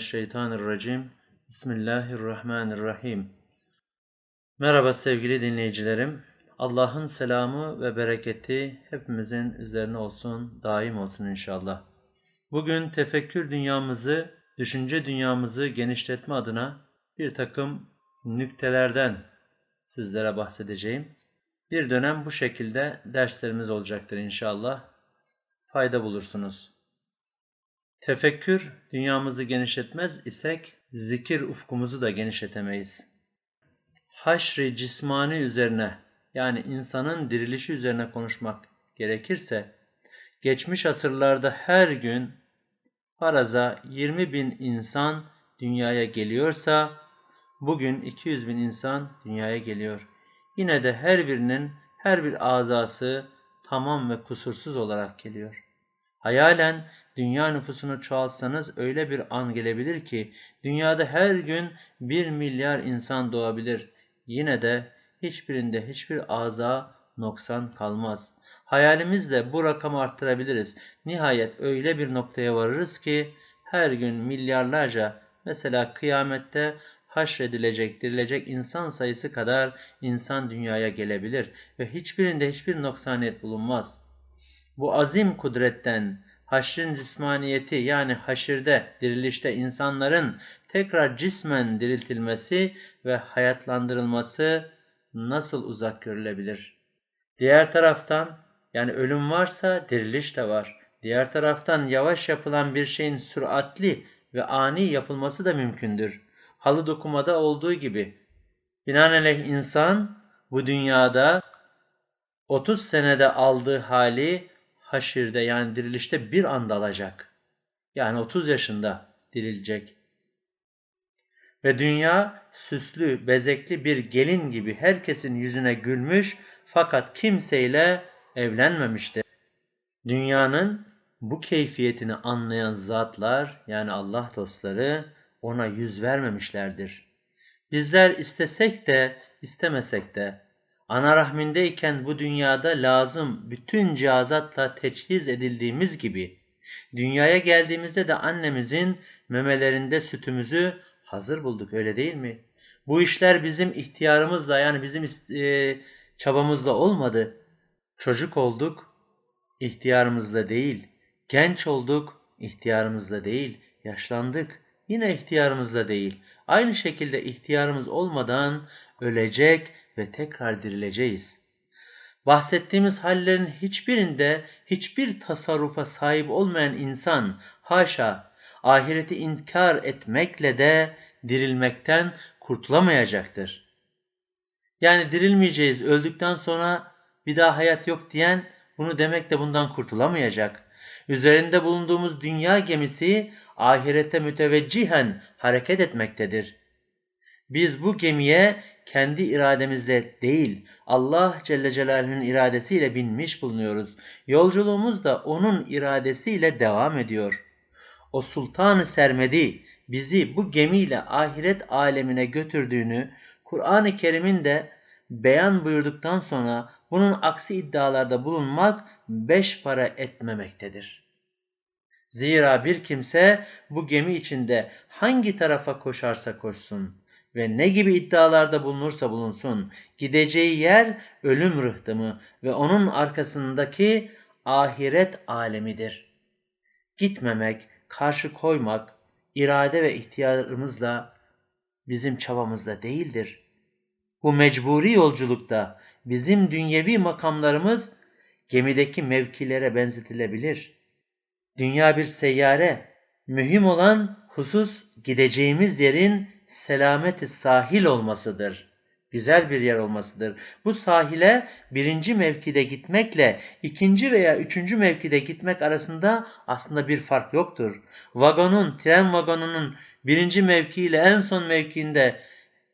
Mineşşeytanirracim. Bismillahirrahmanirrahim. Merhaba sevgili dinleyicilerim. Allah'ın selamı ve bereketi hepimizin üzerine olsun, daim olsun inşallah. Bugün tefekkür dünyamızı, düşünce dünyamızı genişletme adına bir takım nüktelerden sizlere bahsedeceğim. Bir dönem bu şekilde derslerimiz olacaktır inşallah. Fayda bulursunuz. Tefekkür dünyamızı genişletmez isek zikir ufkumuzu da genişletemeyiz. Haşri cismani üzerine yani insanın dirilişi üzerine konuşmak gerekirse geçmiş asırlarda her gün faraza 20 bin insan dünyaya geliyorsa bugün 200 bin insan dünyaya geliyor. Yine de her birinin her bir azası tamam ve kusursuz olarak geliyor. Hayalen dünya nüfusunu çoğaltsanız öyle bir an gelebilir ki dünyada her gün bir milyar insan doğabilir. Yine de hiçbirinde hiçbir aza noksan kalmaz. Hayalimizle bu rakamı arttırabiliriz. Nihayet öyle bir noktaya varırız ki her gün milyarlarca mesela kıyamette haşredilecek, dirilecek insan sayısı kadar insan dünyaya gelebilir ve hiçbirinde hiçbir noksaniyet bulunmaz. Bu azim kudretten haşrin cismaniyeti yani haşirde, dirilişte insanların tekrar cismen diriltilmesi ve hayatlandırılması nasıl uzak görülebilir? Diğer taraftan yani ölüm varsa diriliş de var. Diğer taraftan yavaş yapılan bir şeyin süratli ve ani yapılması da mümkündür. Halı dokumada olduğu gibi. Binaenaleyh insan bu dünyada 30 senede aldığı hali haşirde yani dirilişte bir anda alacak. Yani 30 yaşında dirilecek. Ve dünya süslü, bezekli bir gelin gibi herkesin yüzüne gülmüş fakat kimseyle evlenmemiştir. Dünyanın bu keyfiyetini anlayan zatlar yani Allah dostları ona yüz vermemişlerdir. Bizler istesek de istemesek de ana rahmindeyken bu dünyada lazım bütün cihazatla teçhiz edildiğimiz gibi dünyaya geldiğimizde de annemizin memelerinde sütümüzü hazır bulduk öyle değil mi? Bu işler bizim ihtiyarımızla yani bizim e, çabamızla olmadı. Çocuk olduk, ihtiyarımızla değil. Genç olduk, ihtiyarımızla değil. Yaşlandık, yine ihtiyarımızla değil. Aynı şekilde ihtiyarımız olmadan ölecek ve tekrar dirileceğiz. Bahsettiğimiz hallerin hiçbirinde hiçbir tasarrufa sahip olmayan insan haşa ahireti inkar etmekle de dirilmekten kurtulamayacaktır. Yani dirilmeyeceğiz, öldükten sonra bir daha hayat yok diyen bunu demek de bundan kurtulamayacak. Üzerinde bulunduğumuz dünya gemisi ahirete müteveccihen hareket etmektedir. Biz bu gemiye kendi irademizle değil, Allah Celle Celaluhu'nun iradesiyle binmiş bulunuyoruz. Yolculuğumuz da onun iradesiyle devam ediyor. O Sultan-ı Sermedi bizi bu gemiyle ahiret alemine götürdüğünü Kur'an-ı Kerim'in de beyan buyurduktan sonra bunun aksi iddialarda bulunmak beş para etmemektedir. Zira bir kimse bu gemi içinde hangi tarafa koşarsa koşsun ve ne gibi iddialarda bulunursa bulunsun, gideceği yer ölüm rıhtımı ve onun arkasındaki ahiret alemidir. Gitmemek, karşı koymak, irade ve ihtiyarımızla bizim çabamızda değildir. Bu mecburi yolculukta bizim dünyevi makamlarımız gemideki mevkilere benzetilebilir. Dünya bir seyyare, mühim olan husus gideceğimiz yerin selameti sahil olmasıdır. Güzel bir yer olmasıdır. Bu sahile birinci mevkide gitmekle ikinci veya üçüncü mevkide gitmek arasında aslında bir fark yoktur. Vagonun, tren vagonunun birinci mevki ile en son mevkiinde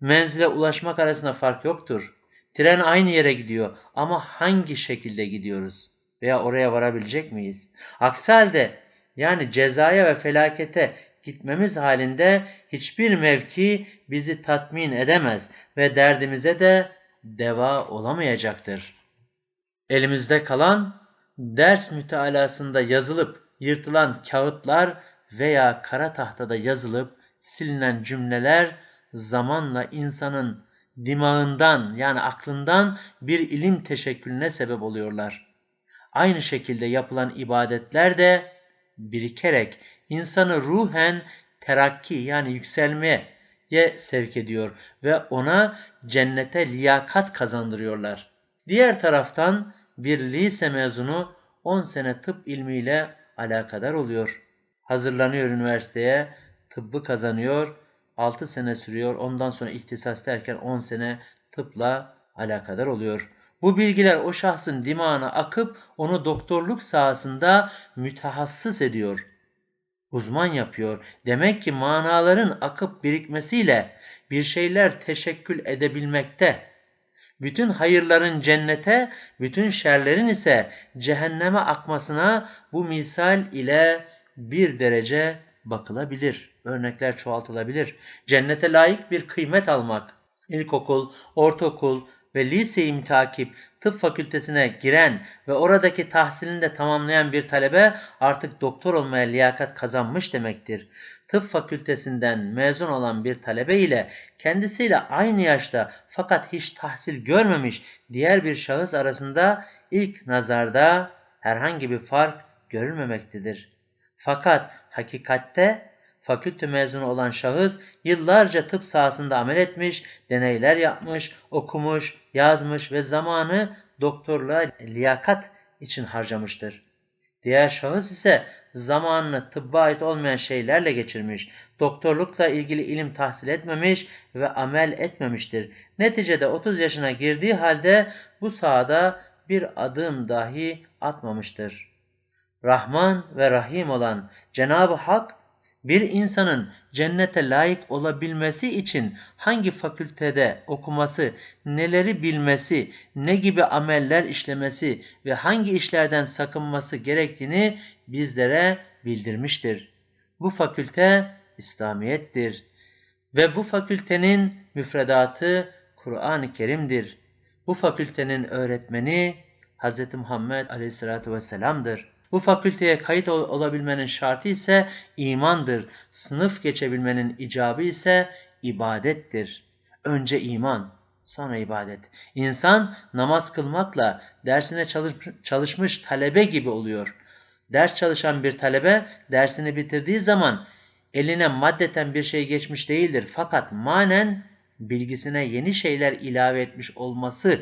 menzile ulaşmak arasında fark yoktur. Tren aynı yere gidiyor ama hangi şekilde gidiyoruz? Veya oraya varabilecek miyiz? Aksi halde yani cezaya ve felakete gitmemiz halinde hiçbir mevki bizi tatmin edemez ve derdimize de deva olamayacaktır. Elimizde kalan ders mütealasında yazılıp yırtılan kağıtlar veya kara tahtada yazılıp silinen cümleler zamanla insanın dimağından yani aklından bir ilim teşekkülüne sebep oluyorlar. Aynı şekilde yapılan ibadetler de birikerek insanı ruhen terakki yani yükselmeye sevk ediyor ve ona cennete liyakat kazandırıyorlar. Diğer taraftan bir lise mezunu 10 sene tıp ilmiyle alakadar oluyor. Hazırlanıyor üniversiteye, tıbbı kazanıyor, 6 sene sürüyor. Ondan sonra ihtisas derken 10 sene tıpla alakadar oluyor. Bu bilgiler o şahsın dimağına akıp onu doktorluk sahasında mütehassıs ediyor. Uzman yapıyor. Demek ki manaların akıp birikmesiyle bir şeyler teşekkül edebilmekte. Bütün hayırların cennete, bütün şerlerin ise cehenneme akmasına bu misal ile bir derece bakılabilir. Örnekler çoğaltılabilir. Cennete layık bir kıymet almak. İlkokul, ortaokul ve liseyi mütakip tıp fakültesine giren ve oradaki tahsilini de tamamlayan bir talebe artık doktor olmaya liyakat kazanmış demektir. Tıp fakültesinden mezun olan bir talebe ile kendisiyle aynı yaşta fakat hiç tahsil görmemiş diğer bir şahıs arasında ilk nazarda herhangi bir fark görülmemektedir. Fakat hakikatte fakülte mezunu olan şahıs yıllarca tıp sahasında amel etmiş, deneyler yapmış, okumuş, yazmış ve zamanı doktorluğa liyakat için harcamıştır. Diğer şahıs ise zamanını tıbba ait olmayan şeylerle geçirmiş, doktorlukla ilgili ilim tahsil etmemiş ve amel etmemiştir. Neticede 30 yaşına girdiği halde bu sahada bir adım dahi atmamıştır. Rahman ve Rahim olan Cenab-ı Hak bir insanın cennete layık olabilmesi için hangi fakültede okuması, neleri bilmesi, ne gibi ameller işlemesi ve hangi işlerden sakınması gerektiğini bizlere bildirmiştir. Bu fakülte İslamiyettir ve bu fakültenin müfredatı Kur'an-ı Kerim'dir. Bu fakültenin öğretmeni Hz. Muhammed Aleyhisselatü Vesselam'dır. Bu fakülteye kayıt ol olabilmenin şartı ise imandır. Sınıf geçebilmenin icabı ise ibadettir. Önce iman, sonra ibadet. İnsan namaz kılmakla dersine çalış çalışmış talebe gibi oluyor. Ders çalışan bir talebe dersini bitirdiği zaman eline maddeten bir şey geçmiş değildir. Fakat manen bilgisine yeni şeyler ilave etmiş olması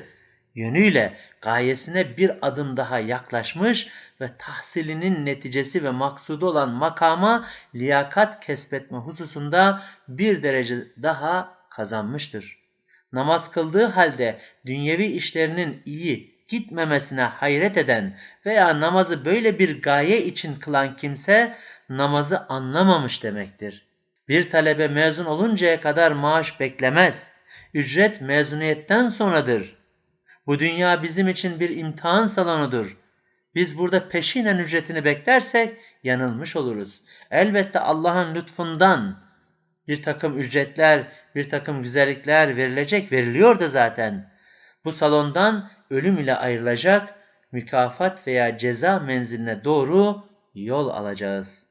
yönüyle gayesine bir adım daha yaklaşmış ve tahsilinin neticesi ve maksudu olan makama liyakat kesbetme hususunda bir derece daha kazanmıştır. Namaz kıldığı halde dünyevi işlerinin iyi gitmemesine hayret eden veya namazı böyle bir gaye için kılan kimse namazı anlamamış demektir. Bir talebe mezun oluncaya kadar maaş beklemez. Ücret mezuniyetten sonradır. Bu dünya bizim için bir imtihan salonudur. Biz burada peşinen ücretini beklersek yanılmış oluruz. Elbette Allah'ın lütfundan bir takım ücretler, bir takım güzellikler verilecek, veriliyor da zaten. Bu salondan ölüm ile ayrılacak, mükafat veya ceza menziline doğru yol alacağız.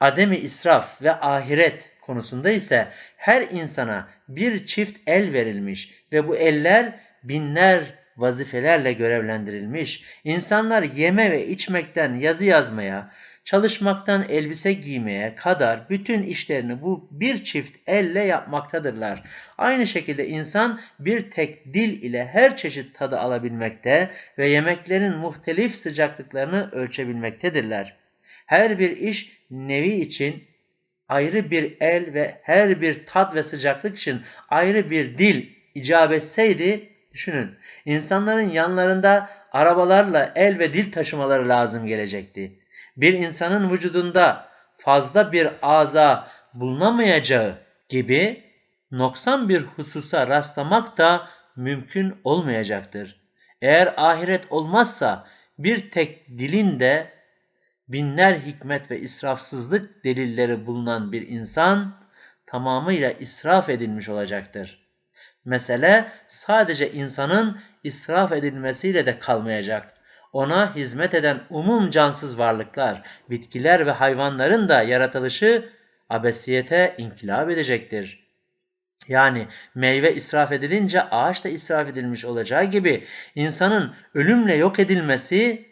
Ademi israf ve ahiret konusunda ise her insana bir çift el verilmiş ve bu eller binler vazifelerle görevlendirilmiş. İnsanlar yeme ve içmekten yazı yazmaya, çalışmaktan elbise giymeye kadar bütün işlerini bu bir çift elle yapmaktadırlar. Aynı şekilde insan bir tek dil ile her çeşit tadı alabilmekte ve yemeklerin muhtelif sıcaklıklarını ölçebilmektedirler. Her bir iş nevi için ayrı bir el ve her bir tat ve sıcaklık için ayrı bir dil icap etseydi Düşünün, insanların yanlarında arabalarla el ve dil taşımaları lazım gelecekti. Bir insanın vücudunda fazla bir aza bulunamayacağı gibi noksan bir hususa rastlamak da mümkün olmayacaktır. Eğer ahiret olmazsa bir tek dilin de binler hikmet ve israfsızlık delilleri bulunan bir insan tamamıyla israf edilmiş olacaktır. Mesele sadece insanın israf edilmesiyle de kalmayacak. ona hizmet eden umum cansız varlıklar, bitkiler ve hayvanların da yaratılışı abesiyete inkılap edecektir. Yani meyve israf edilince ağaç da israf edilmiş olacağı gibi insanın ölümle yok edilmesi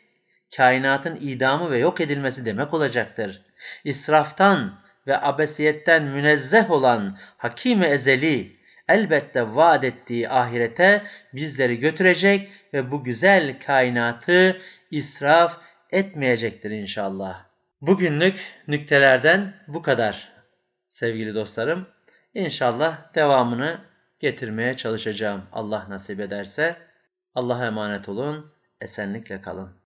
kainatın idamı ve yok edilmesi demek olacaktır. İsraftan ve abesiyetten münezzeh olan Hakim-i Ezeli elbette vaat ettiği ahirete bizleri götürecek ve bu güzel kainatı israf etmeyecektir inşallah. Bugünlük nüktelerden bu kadar sevgili dostlarım. İnşallah devamını getirmeye çalışacağım Allah nasip ederse. Allah'a emanet olun, esenlikle kalın.